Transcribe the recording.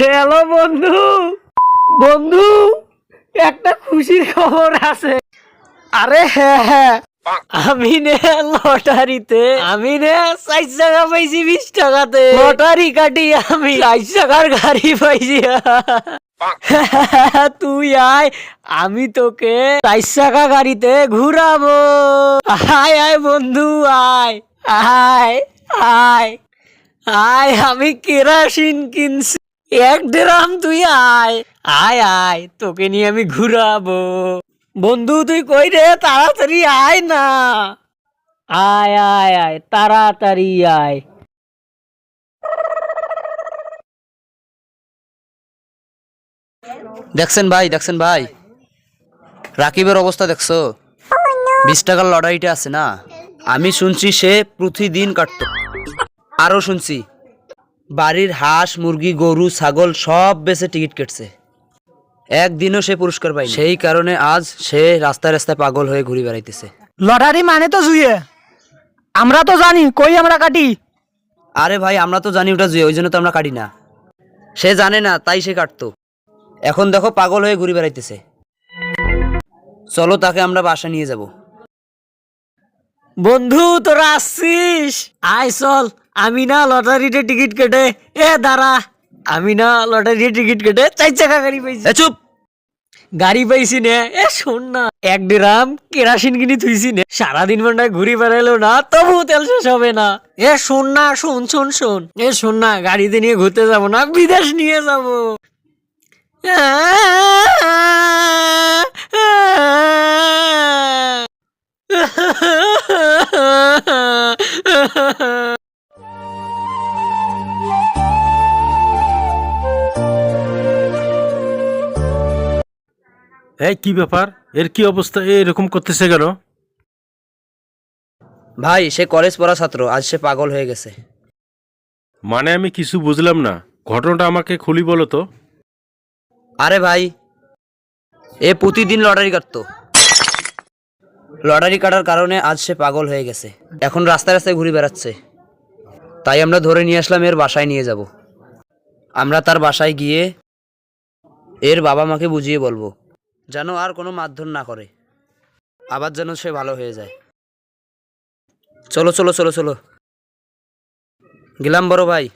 Hello বন্ধু। বন্ধু, একটা খুশির খবর আছে। আরে হ্যাঁ হ্যাঁ। আমি নে লটারিতে, আমি নে চার টাকা পাইছি, বিশ টাকাতে। লটারি কাটি আমি চার টাকার গাড়ি পাইছি। তুই আয়, আমি তোকে চার টাকা গাড়িতে ঘুরাবো। আয় আয়, বন্ধু, আয়। আয় আয়। আয়, আমি কেরাসিন কিনছি। এক ড্রাম তুই আয়। আয় আয়, তোকে নিয়ে আমি ঘুরাবো। বন্ধু, তুই কই রে? তাড়াতাড়ি আয় না। আয় আয় আয়, তাড়াতাড়ি আয়। দেখছেন ভাই দেখছেন ভাই। রাকিবের অবস্থা দেখছ? বিশ টাকার লটারিটা আছে না? আমি শুনছি সে প্রতিদিন কাটতো। আরও শুনছি। বাড়ির হাঁস মুরগি গরু ছাগল সব বেচে টিকিট কেটছে। একদিনও সে পুরস্কার পাই সেই কারণে আজ সে রাস্তায় রাস্তায় পাগল হয়ে ঘুরে বেড়াইতেছে। লটারি মানে তো জুয়ে। আমরা তো জানি কই আমরা কাটি? আরে ভাই আমরা তো জানি ওটা জুয়ে ওই জন্য তো আমরা কাটি না। সে জানে না তাই সে কাটতো। এখন দেখো পাগল হয়ে ঘুরে বেড়াইতেছে। চলো তাকে আমরা বাসা নিয়ে যাব। বন্ধু তোরা আসছিস? আয় চল। আমি না লটারিতে টিকিট কেটে এ দাঁড়া আমি না লটারিতে টিকিট কেটে চার চাকা গাড়ি পাইছি চুপ গাড়ি পাইছি নে এ শোন না এক ড্রাম কেরাসিন কিনে থুইছি নে সারাদিন মন্ডায় ঘুরি বেড়াইলো না তবু তেল শেষ হবে না এ শোন না শোন শোন শোন এ শোন না গাড়িতে নিয়ে ঘুরতে যাব না বিদেশ নিয়ে যাব এই কি ব্যাপার? এর কি অবস্থা? এরকম করতেছে কেন? ভাই সে কলেজ পড়া ছাত্র আজ সে পাগল হয়ে গেছে। মানে আমি কিছু বুঝলাম না। ঘটনাটা আমাকে খুলি বলো তো। আরে ভাই এ প্রতিদিন লটারি কাটতো। লটারি কাটার কারণে আজ সে পাগল হয়ে গেছে। এখন রাস্তায় রাস্তায় ঘুরে বেড়াচ্ছে। তাই আমরা ধরে নিয়ে আসলাম এর বাসায় নিয়ে যাব। আমরা তার বাসায় গিয়ে এর বাবা মাকে বুঝিয়ে বলব। যেন আর কোনো মারধর না করে। আবার যেন সে ভালো হয়ে যায়। চলো চলো চলো চলো। গেলাম বড় ভাই।